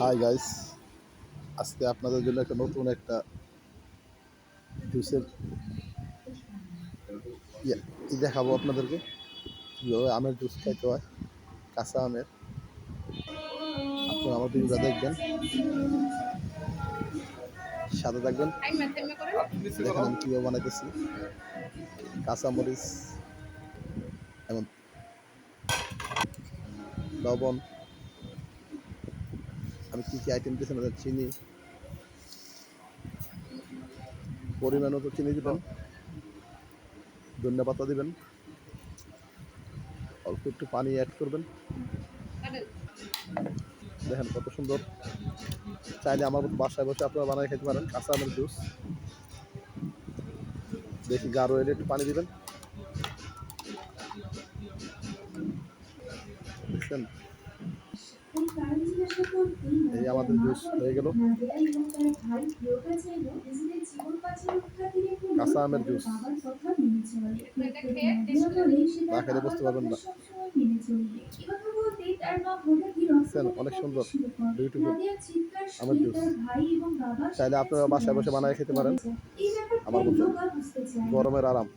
Hi guys আজকে আপনাদের জন্য একটা নতুন একটা জুসের দেখাবো আপনাদেরকে? কীভাবে আমের জুস খাইতে হয়? কাঁচা আমের। আপনারা আমার ভিডিওটা দেখবেন। সাথে থাকবেন। দেখেন আমি কীভাবে বানাইতেছি। কাঁচা মরিচ এবং লবণ। আমি কী কী আইটেম দিয়েছি চিনি? পরিমাণ মতো চিনি দিবেন। ধনিয়া পাতা দিবেন। অল্প একটু পানি অ্যাড করবেন। দেখেন কত সুন্দর। চাইলে আমার মতো বাসায় বসে আপনারা বানাই খেতে পারেন, কাঁচা আমের জুস। বেশি গাঢ় এলে একটু পানি দিবেন। দেখছেন? এই আমাদের জুস হয়ে গেল। কাঁচা আমের জুস। না খেলে বুঝতে পারবেন না। অনেক সুন্দর। বিউটিফুল আমের জুস। চাইলে আপনারা বাসায় বসে বানায় খেতে পারেন। আমার গরমের আরাম।